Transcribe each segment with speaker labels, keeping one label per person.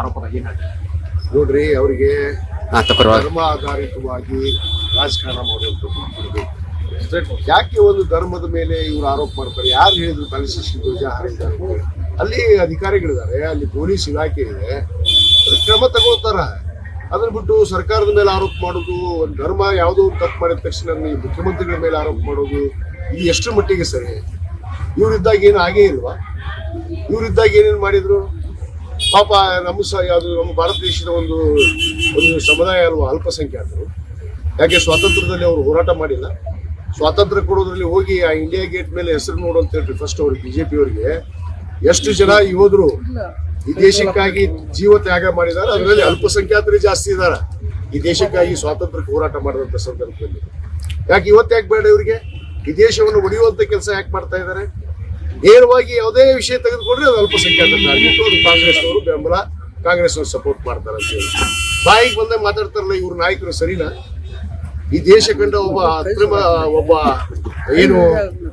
Speaker 1: ಆರೋಪದಾಗ ಏನ್ ಹೇಳ್ತಾರೆ?
Speaker 2: ನೋಡ್ರಿ ಅವರಿಗೆ ಧರ್ಮ ಆಧಾರಿತವಾಗಿ ರಾಜಕಾರಣ ಮಾಡುವಂಥದ್ದು ಬಿಡ್ಬೇಕು. ಯಾಕೆ ಒಂದು ಧರ್ಮದ ಮೇಲೆ ಇವರು ಆರೋಪ ಮಾಡ್ತಾರೆ? ಯಾರು ಹೇಳಿದ್ರು ತಲಶಿಷ್ಟಿ ಧ್ವಜ ಹಾರಿದ್ದಾರೆ ಅಲ್ಲಿ ಅಧಿಕಾರಿಗಳಿದ್ದಾರೆ ಅಲ್ಲಿ ಪೊಲೀಸ್ ಇಲಾಖೆ ಇದೆ. ಕ್ರಮ ತಗೋತಾರ. ಅದನ್ನ ಬಿಟ್ಟು ಸರ್ಕಾರದ ಮೇಲೆ ಆರೋಪ ಮಾಡೋದು ಒಂದು ಧರ್ಮ ಯಾವುದೋ ಒಂದು ತಪ್ಪು ಮಾಡಿದ ತಕ್ಷಣ ಈ ಮುಖ್ಯಮಂತ್ರಿಗಳ ಮೇಲೆ ಆರೋಪ ಮಾಡೋದು ಈ ಎಷ್ಟರ ಮಟ್ಟಿಗೆ ಸರಿ? ಇವರಿದ್ದಾಗ ಏನು ಆಗೇ ಇಲ್ವಾ? ಇವರಿದ್ದಾಗ ಏನೇನು ಮಾಡಿದ್ರು? ಪಾಪ ನಮ್ಮ ಸ ಅದು ನಮ್ಮ ಭಾರತ ದೇಶದ ಒಂದು ಒಂದು ಸಮುದಾಯ ಅಲ್ವಾ ಅಲ್ಪಸಂಖ್ಯಾತರು. ಯಾಕೆ ಸ್ವಾತಂತ್ರ್ಯದಲ್ಲಿ ಅವರು ಹೋರಾಟ ಮಾಡಿಲ್ಲ. ಸ್ವಾತಂತ್ರ್ಯ ಕೊಡೋದ್ರಲ್ಲಿ ಹೋಗಿ ಆ ಇಂಡಿಯಾ ಗೇಟ್ ಮೇಲೆ ಹೆಸರು ನೋಡು ಅಂತ ಹೇಳ್ರಿ ಫಸ್ಟ್ ಅವ್ರಿಗೆ ಬಿಜೆಪಿ ಅವರಿಗೆ. ಎಷ್ಟು ಜನ ಯೋಧರು ಈ ದೇಶಕ್ಕಾಗಿ ಜೀವ ತ್ಯಾಗ ಮಾಡಿದ್ದಾರೆ, ಅದರಲ್ಲಿ ಅಲ್ಪಸಂಖ್ಯಾತರೇ ಜಾಸ್ತಿ ಇದ್ದಾರೆ. ಈ ದೇಶಕ್ಕಾಗಿ ಸ್ವಾತಂತ್ರ್ಯಕ್ಕೆ ಹೋರಾಟ ಮಾಡಿದಂಥ ಸಂದರ್ಭದಲ್ಲಿ. ಯಾಕೆ ಇವತ್ತು ಯಾಕೆ ಬೇಡ ಇವರಿಗೆ ಈ ದೇಶವನ್ನು ಒಡೆಯುವಂತ ಕೆಲಸ ಯಾಕೆ ಮಾಡ್ತಾ ಇದ್ದಾರೆ? ನೇರವಾಗಿ ಯಾವುದೇ ವಿಷಯ ತೆಗೆದುಕೊಂಡ್ರೆ ಅದು ಅಲ್ಪಸಂಖ್ಯಾತರ. ಟಾರ್ಗೆಟ್ ಅದು ಕಾಂಗ್ರೆಸ್ನವರು ಬೆಂಬಲ, ಕಾಂಗ್ರೆಸ್ನವರು ಸಪೋರ್ಟ್ ಮಾಡ್ತಾರೆ ಅಂತ ಹೇಳಿ. ಬಾಯಿಗೆ ಬಂದಾಗ ಮಾತಾಡ್ತಾರಲ್ಲ, ಇವ್ರ ನಾಯಕರು ಸರಿನಾ? ಈ ದೇಶ ಕಂಡ ಒಬ್ಬ ಅಕ್ರಮ, ಒಬ್ಬ ಏನು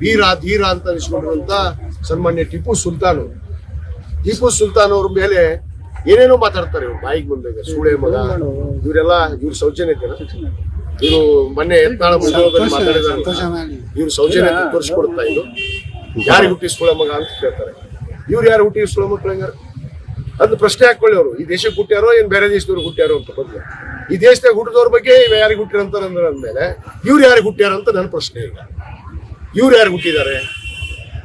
Speaker 2: ವೀರ, ಧೀರ ಅಂತ ಅನಿಸ್ಕೊಂಡಿರುವಂತ ಸನ್ಮಾನ್ಯ ಟಿಪ್ಪು ಸುಲ್ತಾನ್. ಟಿಪ್ಪು ಸುಲ್ತಾನ್ ಅವ್ರ ಮೇಲೆ ಏನೇನೋ ಮಾತಾಡ್ತಾರೆ ಇವ್ರು. ಬಾಯಿಗೆ ಬಂದಾಗ ಸೂಳೆ ಮಗ, ಇವರೆಲ್ಲ ಇವ್ರ ಸೌಜನ್ಯ ಇವರು ಮೊನ್ನೆ ಎತ್ನಾಳ ಮಾತಾಡಿದ ಇವ್ರು ಸೌಜನ್ಯತೆ ತೋರಿಸ್ಕೊಡ್ತಾ ಇದ್ದು ಯಾರಿಗೆ ಹುಟ್ಟಿ ಸುಳ ಮಗ ಅಂತ ಕೇಳ್ತಾರೆ. ಇವ್ರು ಯಾರು ಹುಟ್ಟಿ ಸುಳ ಮಕ್ಳು ಹೆಂಗಾರ ಅದ್ ಪ್ರಶ್ನೆ ಹಾಕೊಳ್ಳಿ ಅವರು. ಈ ದೇಶಕ್ಕೆ ಹುಟ್ಟ್ಯಾರೋ ಏನ್ ಬೇರೆ ದೇಶದವ್ರು ಹುಟ್ಟ್ಯಾರೋ ಅಂತ ಬಂದು ಈ ದೇಶದಾಗ ಹುಟ್ಟಿದವ್ರ ಬಗ್ಗೆ ಯಾರಿಗೆ ಹುಟ್ಟಿರಂತ ಅಂದ್ಮೇಲೆ ಇವ್ರು ಯಾರಿಗೆ ಹುಟ್ಟ್ಯಾರ ಅಂತ ನನ್ನ ಪ್ರಶ್ನೆ ಈಗ. ಇವ್ರು ಯಾರು ಹುಟ್ಟಿದ್ದಾರೆ?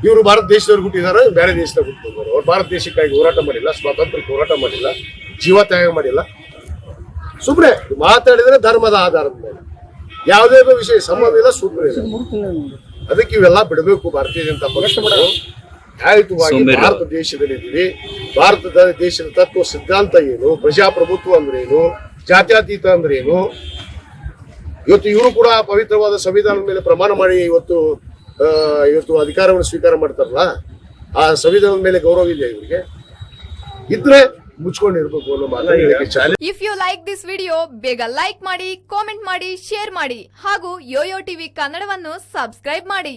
Speaker 2: ಇವರು ಭಾರತ ದೇಶದವ್ರು ಹುಟ್ಟಿದಾರ? ಬೇರೆ ದೇಶದಾಗ ಹುಟ್ಟಿದವರು. ಅವ್ರು ಭಾರತ ದೇಶಕ್ಕಾಗಿ ಹೋರಾಟ ಮಾಡಿಲ್ಲ, ಸ್ವಾತಂತ್ರ್ಯಕ್ಕೆ ಹೋರಾಟ ಮಾಡಿಲ್ಲ, ಜೀವ ತ್ಯಾಗ ಮಾಡಿಲ್ಲ. ಸುಮ್ಮನೆ ಮಾತಾಡಿದ್ರೆ ಧರ್ಮದ ಆಧಾರದ ಮೇಲೆ. ಯಾವುದೇ ವಿಷಯ ಸಂಬಂಧ ಇಲ್ಲ ಇಲ್ಲ. ಅದಕ್ಕೆ ಇವೆಲ್ಲ ಬಿಡಬೇಕು ಭಾರತೀಯ ಜನತಾ ಪಕ್ಷ. ನ್ಯಾಯಯುತವಾಗಿ ಭಾರತ ದೇಶದಲ್ಲಿ ಇದ್ದೀವಿ ಭಾರತದ ದೇಶದ ತತ್ವ ಸಿದ್ಧಾಂತ ಏನು? ಪ್ರಜಾಪ್ರಭುತ್ವ ಅಂದ್ರೆ ಏನು? ಜಾತ್ಯತೀತ ಅಂದ್ರೆ ಏನು? ಇವತ್ತು ಇವರು ಕೂಡ ಪವಿತ್ರವಾದ ಸಂವಿಧಾನದ ಮೇಲೆ ಪ್ರಮಾಣ ಮಾಡಿ ಇವತ್ತು ಆ, ಇವತ್ತು ಅಧಿಕಾರವನ್ನು ಸ್ವೀಕಾರ ಮಾಡ್ತಾರಲ್ಲ ಆ ಸಂವಿಧಾನದ ಮೇಲೆ ಗೌರವ ಇಲ್ಲ ಇವರಿಗೆ? ಇದ್ರೆ ಮುಚ್ಕೊಂಡಿರ್ಬೇಕು ಅನ್ನೋ challenge
Speaker 3: if you like this video ಬೇಗ ಲೈಕ್ ಮಾಡಿ ಕಾಮೆಂಟ್ ಮಾಡಿ ಶೇರ್ ಮಾಡಿ ಹಾಗೂ ಯೋಯೋ ಟಿವಿ ಕನ್ನಡವನ್ನು ಸಬ್ಸ್ಕ್ರೈಬ್ ಮಾಡಿ.